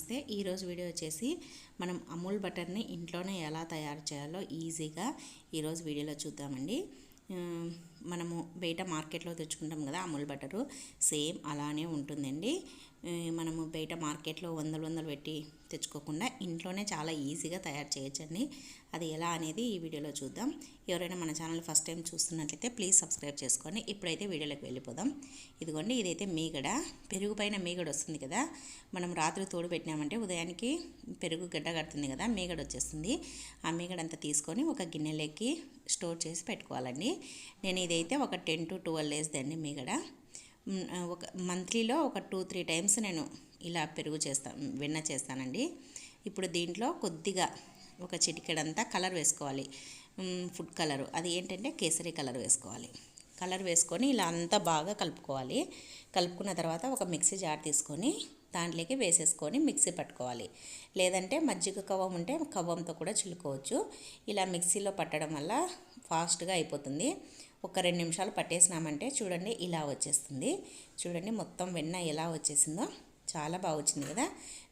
నమస్తే ఈరోజు వీడియో వచ్చేసి మనం అమూల్ బటర్ని ఇంట్లోనే ఎలా తయారు చేయాలో ఈజీగా ఈరోజు వీడియోలో చూద్దామండి. మనము బయట మార్కెట్లో తెచ్చుకుంటాం కదా అమూల్ బటరు. సేమ్ అలానే ఉంటుందండి. మనము బయట మార్కెట్లో వందలు వందలు పెట్టి తెచ్చుకోకుండా ఇంట్లోనే చాలా ఈజీగా తయారు చేయొచ్చండి. అది ఎలా అనేది ఈ వీడియోలో చూద్దాం. ఎవరైనా మన ఛానల్ ఫస్ట్ టైం చూస్తున్నట్లయితే ప్లీజ్ సబ్స్క్రైబ్ చేసుకోండి. ఇప్పుడైతే వీడియోలోకి వెళ్ళిపోదాం. ఇదిగోండి ఇదైతే మీగడ. పెరుగు పైన మీగడ వస్తుంది కదా. మనం రాత్రి తోడు పెట్టినామంటే ఉదయానికి పెరుగు గడ్డ కడుతుంది కదా మీగడ వచ్చేస్తుంది. ఆ మీగడ అంతా తీసుకొని ఒక గిన్నెలోకి స్టోర్ చేసి పెట్టుకోవాలండి. నేను ఇదైతే ఒక టెన్ టు ట్వెల్వ్ డేస్ దండి మీగడ. ఒక మంత్లీలో ఒక టూ త్రీ టైమ్స్ నేను ఇలా పెరుగు చేస్తాను వెన్న చేస్తానండి. ఇప్పుడు దీంట్లో కొద్దిగా ఒక చిటికెడంతా కలర్ వేసుకోవాలి. Food colour. అది ఏంటంటే కేసరి కలర్ వేసుకోవాలి. కలర్ వేసుకొని ఇలా అంతా బాగా కలుపుకోవాలి. కలుపుకున్న తర్వాత ఒక మిక్సీ జార్ తీసుకొని దాంట్లోకి వేసేసుకొని మిక్సీ పట్టుకోవాలి. లేదంటే మజ్జిగ కవ్వం ఉంటే కవ్వంతో కూడా చిలుకోవచ్చు ఇలా మిక్సీలో పట్టడం వల్ల ఫాస్ట్గా అయిపోతుంది. ఒక రెండు నిమిషాలు పట్టేసినామంటే చూడండి ఇలా వచ్చేస్తుంది. చూడండి మొత్తం వెన్న ఎలా వచ్చేసిందో. చాలా బాగా వచ్చింది కదా.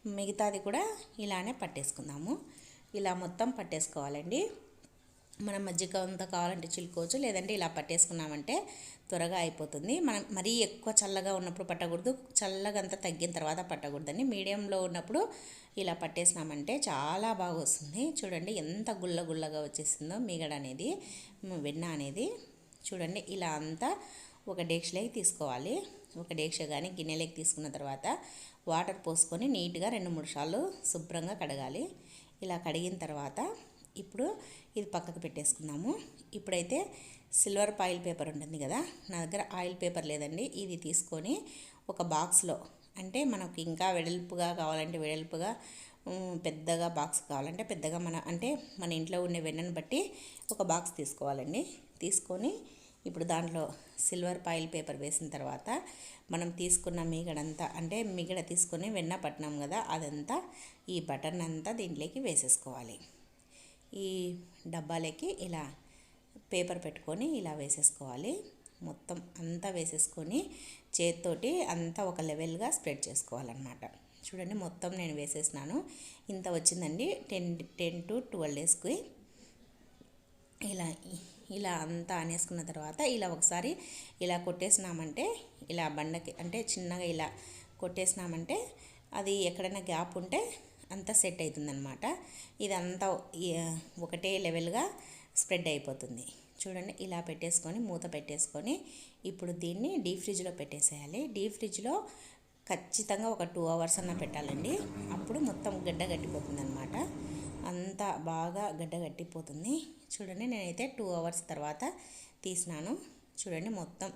మిగతాది కూడా ఇలానే పట్టేసుకుందాము. ఇలా మొత్తం పట్టేసుకోవాలండి. మనం మజ్జిగ అంతా కావాలంటే చిలుకోవచ్చు. లేదంటే ఇలా పట్టేసుకున్నామంటే త్వరగా అయిపోతుంది. మనం మరీ ఎక్కువ చల్లగా ఉన్నప్పుడు పట్టకూడదు. చల్లగా అంతా తగ్గిన తర్వాత పట్టకూడదండి. మీడియంలో ఉన్నప్పుడు ఇలా పట్టేసినామంటే చాలా బాగా వస్తుంది. చూడండి ఎంత గుల్ల గుల్లగా వచ్చేసిందో. మీగడ అనేది వెన్న అనేది. చూడండి ఇలా అంతా ఒక డేక్షలోకి తీసుకోవాలి. ఒక డేక్ష కానీ గిన్నెలోకి తీసుకున్న తర్వాత వాటర్ పోసుకొని నీట్గా రెండు మూడు సార్లు శుభ్రంగా కడగాలి. ఇలా కడిగిన తర్వాత ఇప్పుడు ఇది పక్కకు పెట్టేసుకుందాము. ఇప్పుడైతే సిల్వర్ ఆయిల్ పేపర్ ఉంటుంది కదా నా దగ్గర ఆయిల్ పేపర్ లేదండి. ఇది తీసుకొని ఒక బాక్స్లో అంటే మనకు ఇంకా వెడల్పుగా కావాలంటే వెడల్పుగా పెద్దగా బాక్స్ కావాలంటే పెద్దగా మన అంటే మన ఇంట్లో ఉండే వెన్నను బట్టి ఒక బాక్స్ తీసుకోవాలండి. తీసుకొని ఇప్పుడు దాంట్లో సిల్వర్ పాయిల్ పేపర్ వేసిన తర్వాత మనం తీసుకున్న మీగడంతా అంటే మిగడ తీసుకొని వెన్న పట్టినాం కదా అదంతా ఈ బటన్ అంతా దీంట్లోకి వేసేసుకోవాలి. ఈ డబ్బాలకి ఇలా పేపర్ పెట్టుకొని ఇలా వేసేసుకోవాలి. మొత్తం అంతా వేసేసుకొని చేతితోటి అంతా ఒక లెవెల్గా స్ప్రెడ్ చేసుకోవాలన్నమాట. చూడండి మొత్తం నేను వేసేసినాను. ఇంత వచ్చిందండి టెన్ టెన్ టు ట్వెల్వ్ డేస్కి. ఇలా ఇలా అంతా అనేసుకున్న తర్వాత ఇలా ఒకసారి ఇలా కొట్టేసినామంటే ఇలా బండకి అంటే చిన్నగా ఇలా కొట్టేసినామంటే అది ఎక్కడైనా గ్యాప్ ఉంటే అంతా సెట్ అవుతుందన్నమాట ఇదంతా ఒకటే లెవెల్గా స్ప్రెడ్ అయిపోతుంది. చూడండి ఇలా పెట్టేసుకొని మూత పెట్టేసుకొని ఇప్పుడు దీన్ని డీప్ ఫ్రిడ్జ్లో పెట్టేసేయాలి. డీప్ ఫ్రిడ్జ్లో ఖచ్చితంగా ఒక టూ అవర్స్ అన్న పెట్టాలండి. అప్పుడు మొత్తం గడ్డ గట్టిపోతుంది అనమాట అంతా బాగా గడ్డ గట్టిపోతుంది. చూడండి నేనైతే టూ అవర్స్ తర్వాత తీసినాను. చూడండి మొత్తం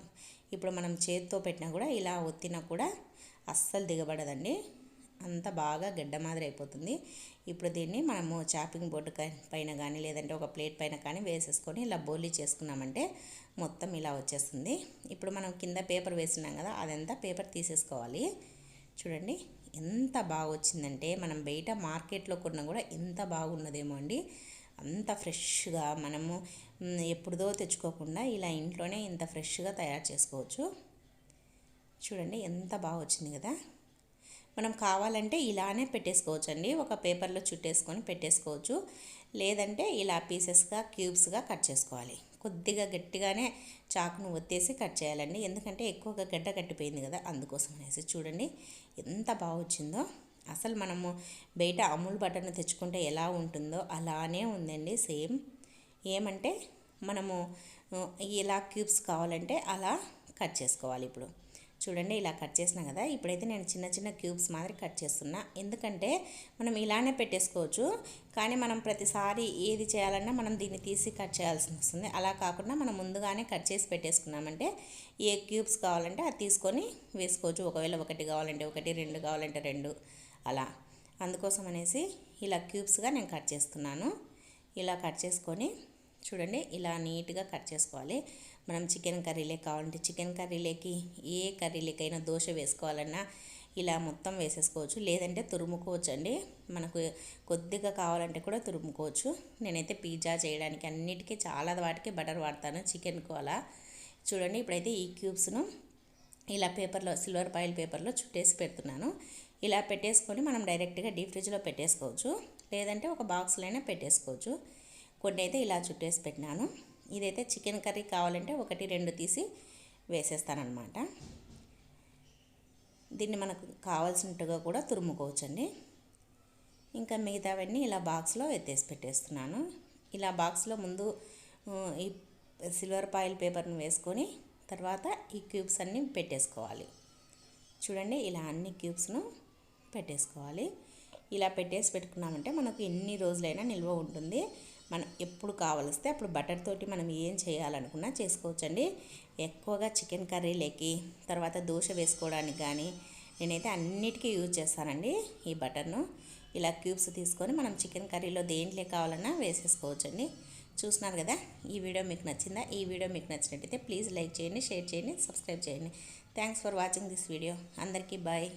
ఇప్పుడు మనం చేతితో పెట్టినా కూడా ఇలా ఒత్తినా కూడా అస్సలు దిగబడదండి. అంత బాగా గడ్డ మాదిరి అయిపోతుంది. ఇప్పుడు దీన్ని మనము చాపింగ్ బోర్డు పైన కానీ లేదంటే ఒక ప్లేట్ పైన కానీ వేసేసుకొని ఇలా బోలీ చేసుకున్నామంటే మొత్తం ఇలా వచ్చేస్తుంది. ఇప్పుడు మనం కింద పేపర్ వేసినాం కదా అదంతా పేపర్ తీసేసుకోవాలి. చూడండి ఎంత బాగా వచ్చిందంటే మనం బయట మార్కెట్లో కొన్నా కూడా ఎంత బాగున్నదేమో అండి. అంత ఫ్రెష్గా మనము ఎప్పుడుదో తెచ్చుకోకుండా ఇలా ఇంట్లోనే ఇంత ఫ్రెష్గా తయారు చేసుకోవచ్చు. చూడండి ఎంత బాగా వచ్చింది కదా. మనం కావాలంటే ఇలానే పెట్టేసుకోవచ్చు అండి ఒక పేపర్లో చుట్టేసుకొని పెట్టేసుకోవచ్చు. లేదంటే ఇలా పీసెస్గా క్యూబ్స్గా కట్ చేసుకోవాలి. కొద్దిగా గట్టిగానే చాకును ఒత్తేసి కట్ చేయాలండి. ఎందుకంటే ఎక్కువగా గడ్డ కట్టిపోయింది కదా అందుకోసం అనేసి. చూడండి ఎంత బాగా వచ్చిందో. అసలు మనము బయట అమూల్ బటన్ తెచ్చుకుంటే ఎలా ఉంటుందో అలానే ఉందండి సేమ్. ఏమంటే మనము ఇలా క్యూబ్స్ కావాలంటే అలా కట్ చేసుకోవాలి ఇప్పుడు. చూడండి ఇలా కట్ చేసినా కదా ఇప్పుడైతే నేను చిన్న చిన్న క్యూబ్స్ మాదిరి కట్ చేస్తున్నా. ఎందుకంటే మనం ఇలానే పెట్టేసుకోవచ్చు కానీ మనం ప్రతిసారి ఏది చేయాలన్నా మనం దీన్ని తీసి కట్ చేయాల్సి వస్తుంది. అలా కాకుండా మనం ముందుగానే కట్ చేసి పెట్టేసుకున్నామంటే ఏ క్యూబ్స్ కావాలంటే అది తీసుకొని వేసుకోవచ్చు. ఒకవేళ ఒకటి కావాలంటే ఒకటి రెండు కావాలంటే రెండు. అలా. అందుకోసం అనేసి ఇలా క్యూబ్స్గా నేను కట్ చేస్తున్నాను ఇలా కట్ చేసుకొని చూడండి ఇలా నీట్గా కట్ చేసుకోవాలి. మనం చికెన్ కర్రీలే కావాలంటే చికెన్ కర్రీలేకి ఏ కర్రీలకైనా దోశ వేసుకోవాలన్నా ఇలా మొత్తం వేసేసుకోవచ్చు. లేదంటే తురుముకోవచ్చు అండి మనకు కొద్దిగా కావాలంటే కూడా తురుముకోవచ్చు. నేనైతే పిజ్జా చేయడానికి అన్నిటికీ చాలా వాటికి బటర్ వాడతాను చికెన్కు అలా. చూడండి ఇప్పుడైతే ఈ క్యూబ్స్ను ఇలా పేపర్లో సిల్వర్ పాయిల్ పేపర్లో చుట్టేసి పెడుతున్నాను. ఇలా పెట్టేసుకొని మనం డైరెక్ట్గా డీప్ ఫ్రిడ్జ్లో పెట్టేసుకోవచ్చు. లేదంటే ఒక బాక్స్లోనే పెట్టేసుకోవచ్చు. కొన్ని అయితే ఇలా చుట్టేసి పెట్టినాను. ఇదైతే చికెన్ కర్రీ కావాలంటే ఒకటి రెండు తీసి వేసేస్తానమాట దీన్ని మనకు కావాల్సినట్టుగా కూడా తురుముకోవచ్చండి. ఇంకా మిగతావన్నీ ఇలా బాక్స్లో ఎత్తేసి పెట్టేస్తున్నాను. ఇలా బాక్స్లో ముందు ఈ సిల్వర్ పాయిల్ పేపర్ని వేసుకొని తర్వాత ఈ క్యూబ్స్ అన్నీ పెట్టేసుకోవాలి. చూడండి ఇలా అన్ని క్యూబ్స్ను పెట్టేసుకోవాలి. ఇలా పెట్టేసి పెట్టుకున్నామంటే మనకు ఎన్ని రోజులైనా నిల్వ ఉంటుంది. మనం ఎప్పుడు కావలిస్తే అప్పుడు బటర్ తోటి మనం ఏం చేయాలనుకున్నా చేసుకోవచ్చండి. ఎక్కువగా చికెన్ కర్రీలోకి తర్వాత దోశ వేసుకోవడానికి కానీ నేనైతే అన్నిటికీ యూజ్ చేస్తానండి ఈ బటర్ను. ఇలా క్యూబ్స్ తీసుకొని మనం చికెన్ కర్రీలో దేంట్లో కావాలన్నా వేసేసుకోవచ్చండి. చూస్తున్నారు కదా ఈ వీడియో మీకు నచ్చిందా? ఈ వీడియో మీకు నచ్చినట్టయితే ప్లీజ్ లైక్ చేయండి షేర్ చేయండి సబ్స్క్రైబ్ చేయండి. Thanks for watching this video. అందరికీ బాయ్.